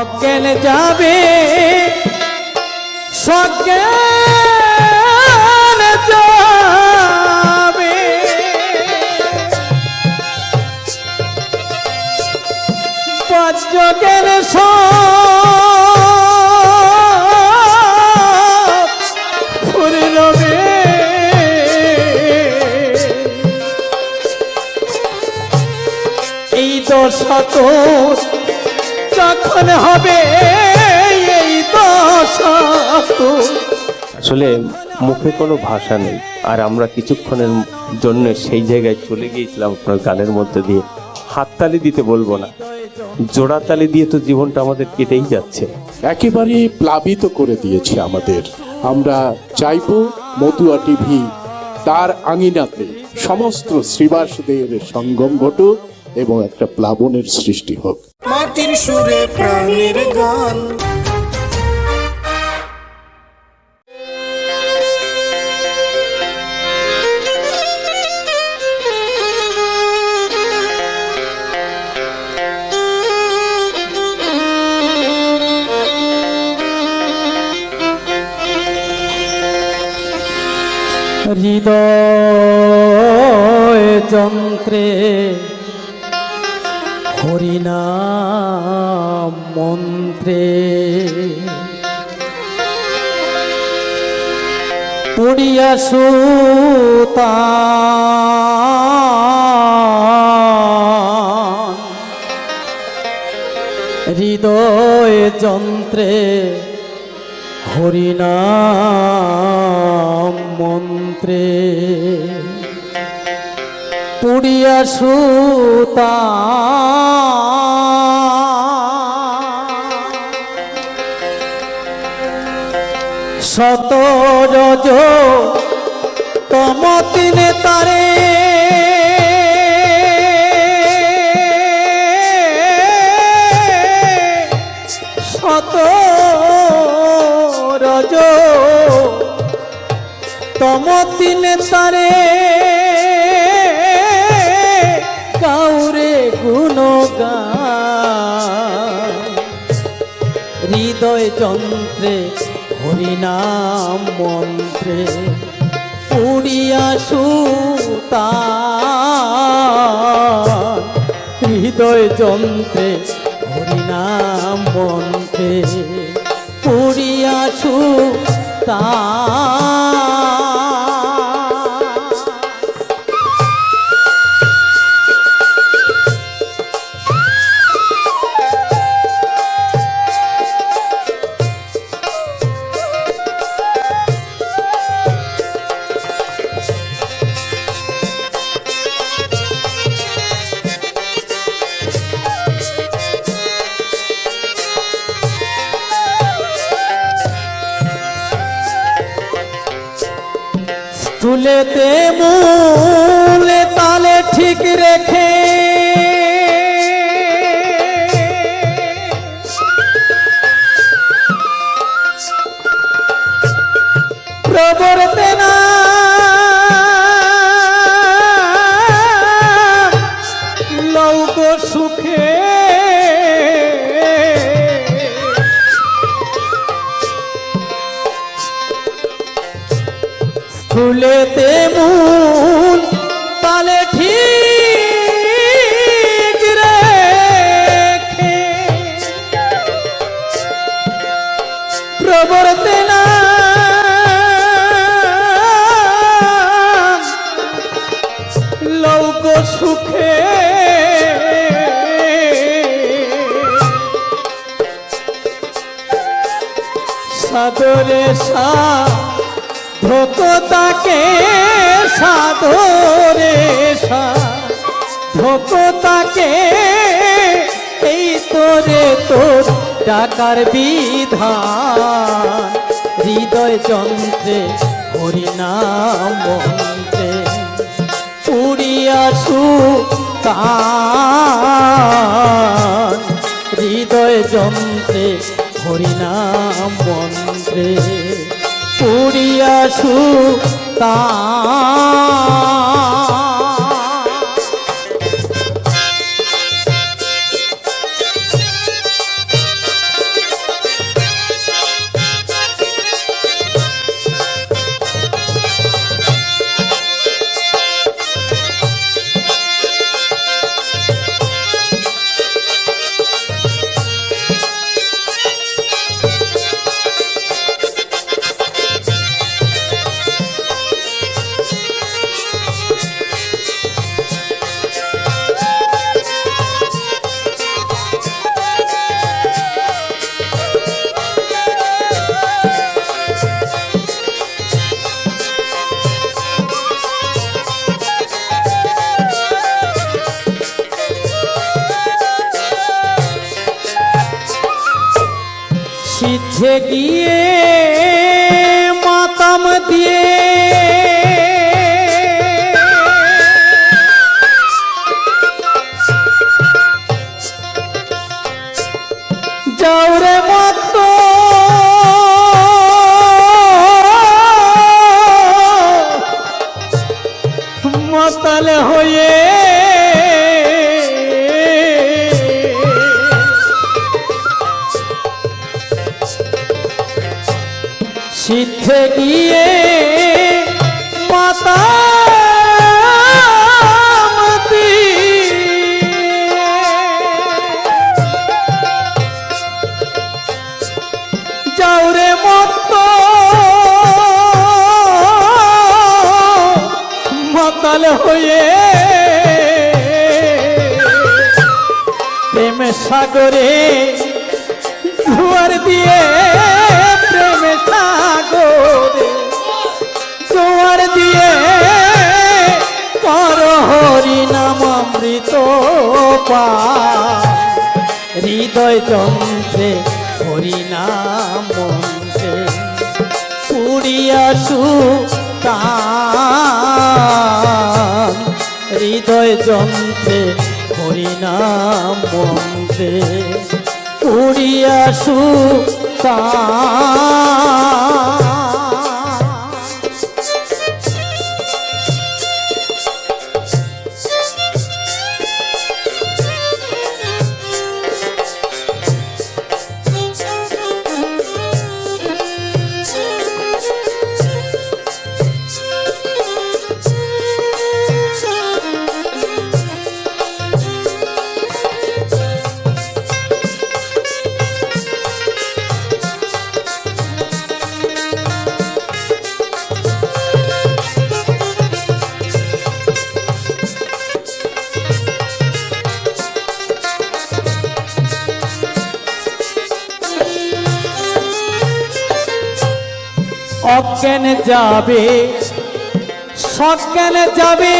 অজ্ঞান যাবে সজ্ঞান যাবে। বজ্রজ্ঞান সব ফুরে রবে এই দশা তোর হবে এই দশা আসলে মুখে কোনো ভাষা নেই। আর আমরা কিছুক্ষণের জন্য সেই জায়গায় চলে গিয়েছিলাম আপনার গানের মধ্যে দিয়ে। হাততালি দিতে বলব না। জোড়াতালি দিয়ে তো জীবনটা আমাদের কেটেই যাচ্ছে। একেবারে প্লাবিত করে দিয়েছে আমাদের। আমরা চাইব মতুয়া টিভি তার আঙিনাতে সমস্ত শ্রীবাসদের সঙ্গম ঘটুক এবং একটা প্লাবনের সৃষ্টি হোক। মাটির সুরে প্রাণের গান। হৃদয় যন্ত্রে হরিনাম মন্ত্রে। পড়িয়া সুতা হৃদয় যন্ত্রে হরিনাম মন্ত্রে। পুড়িয়া সুতা। শত রজ তমতিনে তারে। শত রজ তমতিনে তারে। যন্ত্রে হরিনাম মন্ত্রে উড়িয়া সুতা হৃদয় যন্ত্রে হরিনাম মন্ত্রে উড়িয়া সুতা প্রবর্তনা সাদরে সা ধোকতাকে সাধরে সা ধোকতাকে এই তোরে তোর ডাকার বিধান। হৃদয় যন্ত্রে, হরিনাম মন্ত্রে পুরিয়া সুতান। হৃদয় যন্ত্রে, হরিনাম মন্ত্রে পুরিয়া সুতান সিদ্ধে গিয়ে মাতাল হয়ে প্রেম সাগরে জোয়ার দিয়ে, প্রেম সাগরে জোয়ার দিয়ে, কর হরি নাম অমৃত পা হৃদয় যন্ত্রে, হরি নাম মন্ত্রে পুরিয়া সুতান হৃদয় যন্ত্রে হরি নাম মন্ত্রে পুরিয়া সুতান অজ্ঞান যাবে সজ্ঞান যাবে।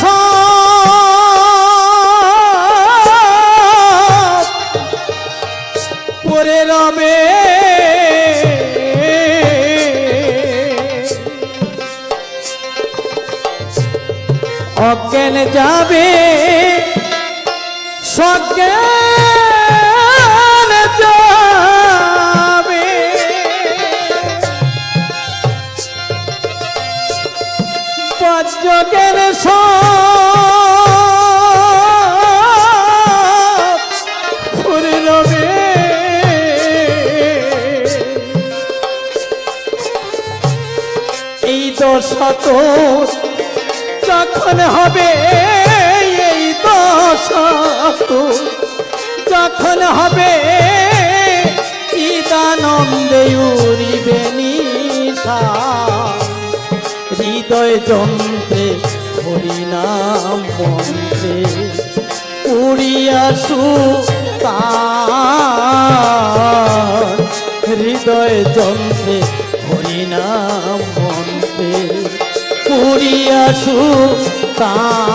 সব পরে রবে। যাবে সজ্ঞান যাবে সব ঘুরে রবে এই দশা যখন হবে যখন হবে ইদানন্দে উড়িবে হৃদয় যন্ত্রে হরিনাম মন্ত্রে উড়িয়া সুতান হৃদয় যন্ত্রে হরিনাম মন্ত্রে উড়িয়া সুতান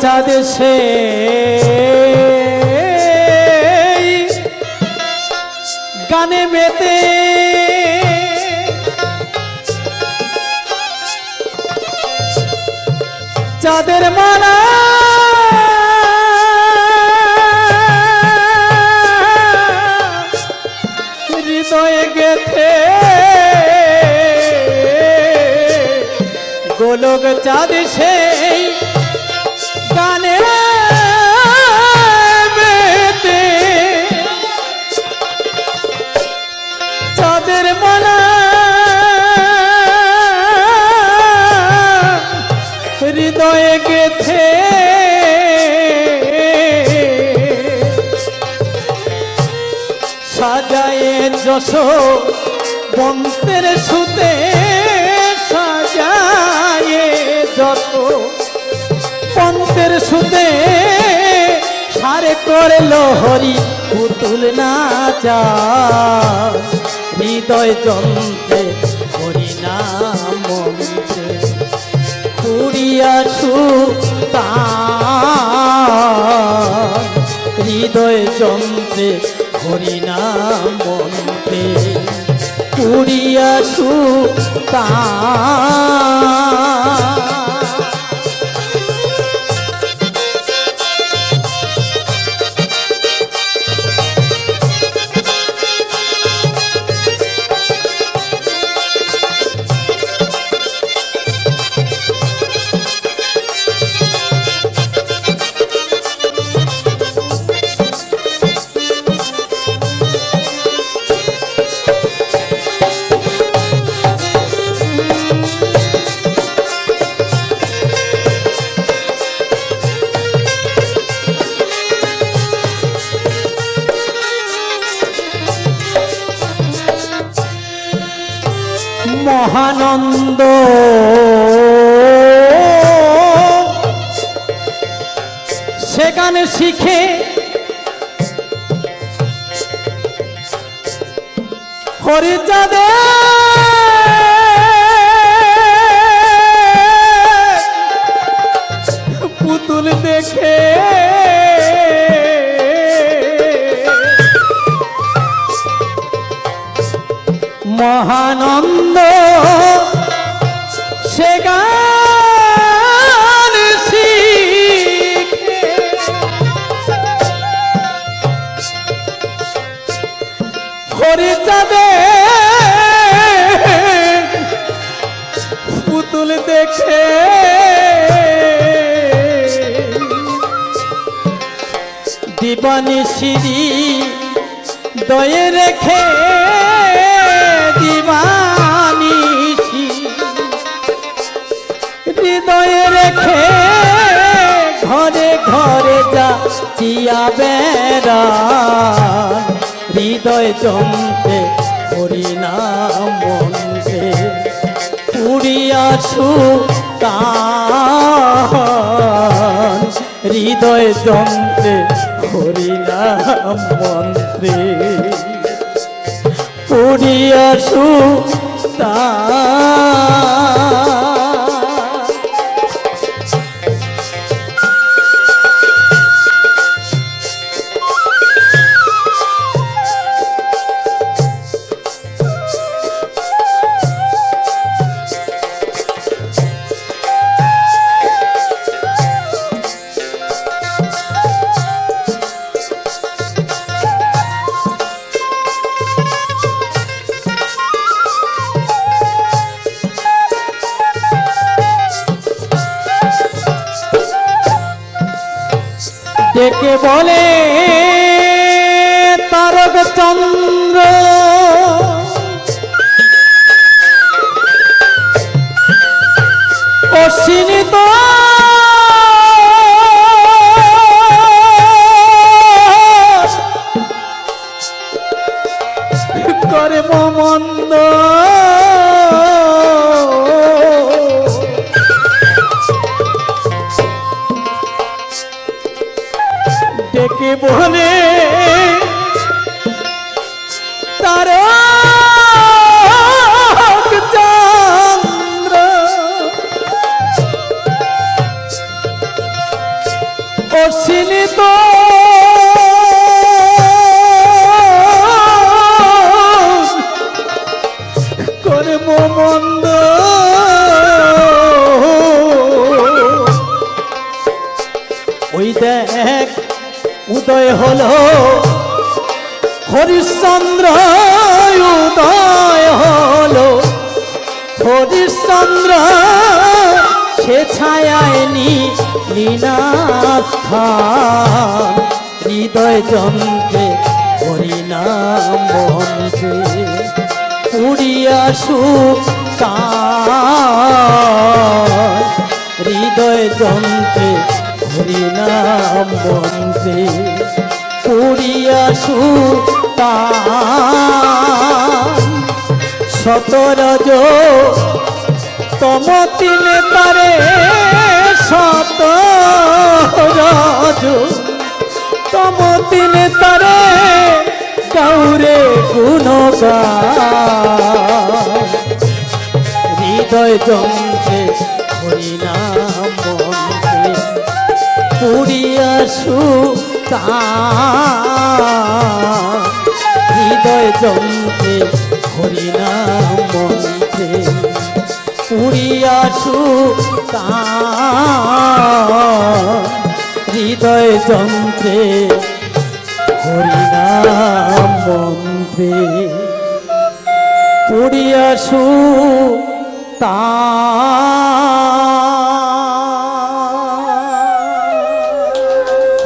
চাঁদ সে। গানে মেতে। চাঁদের মালা। হৃদয়ে গেথে। গোলক চাঁদ সেই যশ বন্তের সুতে সাজায়ে যশ পন্তের সুতে সারে করল হরি, পুতুল নাচা। হৃদয় যন্ত্রে হরি নাম পুরিয়া সুতা হৃদয় যন্ত্রে হরিনাম মন্ত্রে। পুরিয়া সুতা মহানন্দ সেখানে শিখে হরিচাঁদে পুতুল দেখে মহানন্দ দিবানি সিঁড়ি দয়ে রেখে দিবানি হৃদয়ে রেখে ঘরে ঘরে যা চিয়া বেড়া। হৃদয় জমতে হরিনাম মন্ত্রে পুরিয়া তা হৃদয় জমতে হরিনাম মন্ত্রে। পুরিয়া সুতান বলে হরিশ্চন্দ্র ছায়ায় নীনাস্থান হৃদয় যন্ত্রে হরিনাম বন্ধে উড়িয়া সুতান হৃদয় যন্ত্রে হরিনাম বন্ধে উড়িয়া সুতান সতরজ তম তিনে তারে সত রাজ। তমতিন তারে কাউরে গুণগান। হৃদয় যন্ত্রে হরিনাম মন্ত্রে পুরিয়া সুতান হৃদয় যন্ত্রে হরিনাম মন্ত্রে সুতান হৃদয় যন্ত্রে হরিনাম মন্ত্রে পুরিয়া সুতান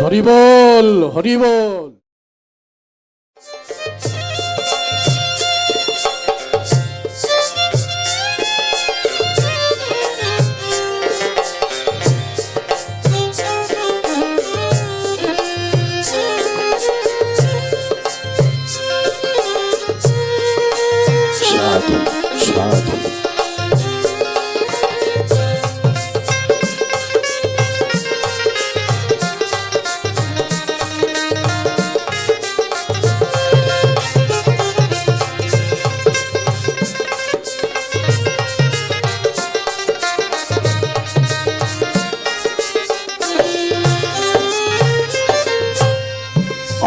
হরিবল হরিবল।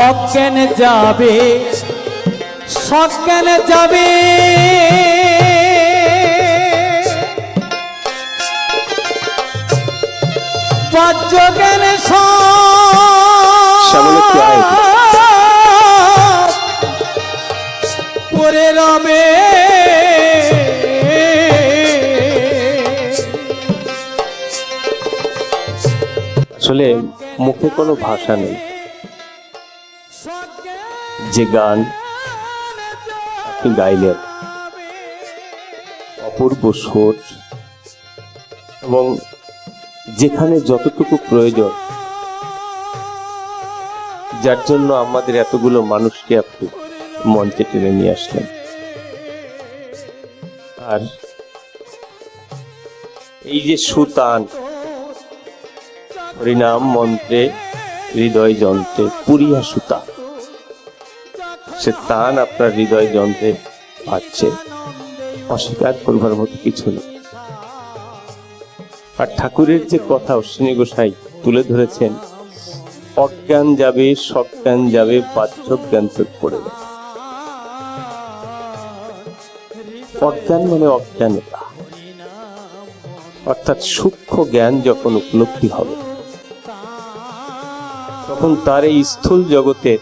অজ্ঞান যাবে? সজ্ঞান যাবে? আয়। পরে রবে। আসলে মুখে কোনো ভাষা নেই। যে গান আপনি গাইলেন, অপূর্ব সুর এবং যেখানে যতটুকু প্রয়োজন, যার জন্য আমাদের এতগুলো মানুষকে আপনি মঞ্চে টেনে নিয়ে আসলেন। আর এই যে সুতান, হরিনাম মন্ত্রে, হৃদয় যন্ত্রে, পুরিয়া সুতা সে তান আপনার হৃদয় যন্ত্রে পাচ্ছে। অস্বীকার করবার মতো কিছু নেই। আর ঠাকুরের যে কথা অশ্বিনী গোসাই তুলে ধরেছেন, অজ্ঞান যাবে, সজ্ঞান যাবে বাহ্য জ্ঞান তো পড়ে যাবে অজ্ঞান মানে অজ্ঞানতা। অর্থাৎ সূক্ষ্ম জ্ঞান যখন উপলব্ধি হবে, তখন তার এই স্থূল জগতের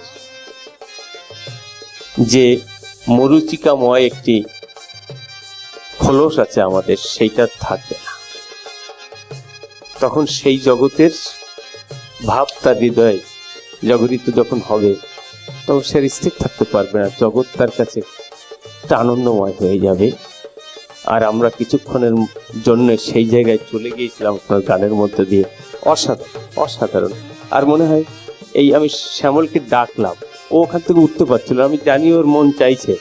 যে মরুচিকাময় একটি খোলস আছে আমাদের, সেইটা থাকবে না। তখন সেই জগতের ভাব তার হৃদয়ে জগরিত যখন হবে, তখন সে স্থির থাকতে পারবে না। জগৎ তার কাছে একটা আনন্দময় হয়ে যাবে। আর আমরা কিছুক্ষণের জন্য সেই জায়গায় চলে গিয়েছিলাম আপনার গানের মধ্যে দিয়ে। অসাধারণ অসাধারণ। আর মনে হয়, এই আমি শ্যামলকে ডাকলাম। ও ওখান থেকে উঠতে পারছিল আমি জানি ওর মন চাইছে।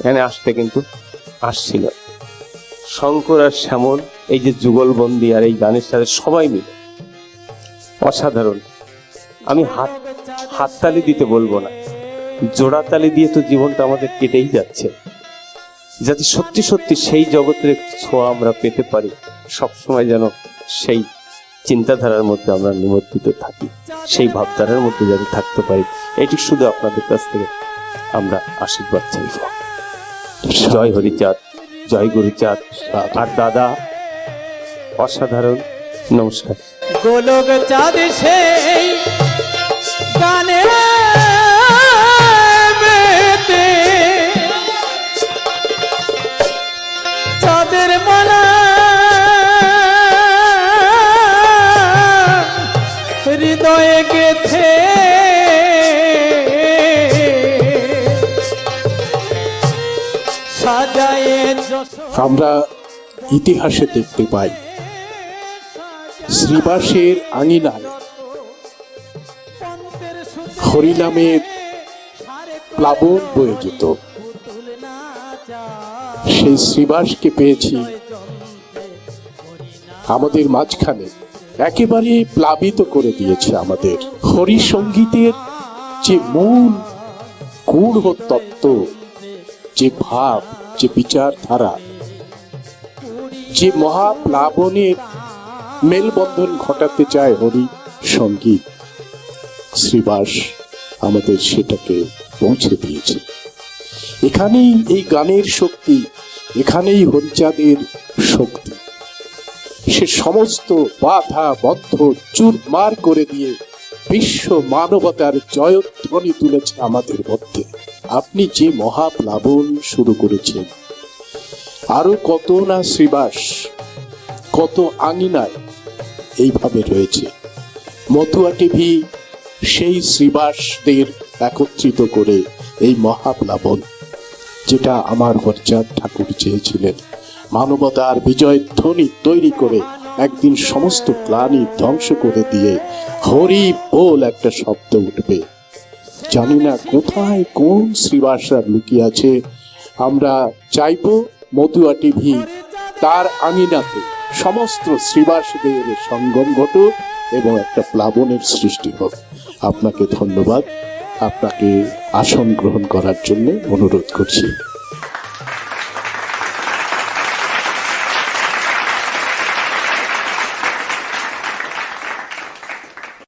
এখানে আসতে কিন্তু আসছিল শঙ্কর আর শ্যামল, এই যে যুগলবন্দি আর এই গানের সাথে সবাই মিলে। অসাধারণ। আমি হাত, হাততালি দিতে বলব না। জোড়াতালি দিয়ে তো জীবনটা আমাদের কেটেই যাচ্ছে। যাতে সত্যি সত্যি সেই জগতের ছোঁয়া আমরা পেতে পারি। সবসময় যেন সেই চিন্তাধারার মধ্যে আমরা নিমজ্জিত থাকি। সেই ভাবধারার মধ্যে যাতে থাকতে পারি। এটি শুধু আপনাদের কাছ থেকে আমরা আশীর্বাদ চাইব। জয় হরিচাঁদ, জয় গুরুচাঁদ। আর দাদা, অসাধারণ। নমস্কার। গোলক চাঁদ সেই গানে আমরা ইতিহাসে দেখতে পাই। শ্রীবাসের আঙিনায় হরিনামের প্লাবন বয়ে যেত। সেই শ্রীবাসকে পেয়েছি আমাদের মাঝখানে। একেবারে প্লাবিত করে দিয়েছে আমাদের। হরি সঙ্গীতের যে মূল গূঢ় তত্ত্ব, যে ভাব, যে বিচারধারা যে মহাপ্লাবনের মেলবন্ধন ঘটাতে চায় হরি সংগীত শ্রীবাস আমাদের সেটাকে পৌঁছে দিয়েছে। এখানেই এই গানের শক্তি, এখানেই হরিচাঁদের শক্তি। সে সমস্ত বাধা, বদ্ধ, চুরমার করে দিয়ে বিশ্ব মানবতার জয়ধ্বনি তুলেছে আমাদের মধ্যে। আপনি যে মহাপ্লাবন শুরু করেছেন আরও কত না শ্রীবাস, কত আঙিনায় এইভাবে রয়েছে। মতুয়া টিভি সেই শ্রীবাসদের একত্রিত করে এই মহাপ্লাবন, যেটা আমার হরচাঁদ ঠাকুর চেয়েছিলেন। মানবতার বিজয় ধ্বনি তৈরি করে একদিন সমস্ত প্রাণী ধ্বংস করে দিয়ে হরি বল একটা শব্দ উঠবে। জানি না কোথায় কোন শ্রীবাসরা লুকিয়ে আছে, আমরা চাইব মতুয়া টিভি, তার আঙিনাতে সমস্ত শ্রীবাসদের সঙ্গম ঘটুক এবং একটা প্লাবনের সৃষ্টি হোক। আপনাকে ধন্যবাদ। আপনাকে আসন গ্রহণ করার জন্য অনুরোধ করছি।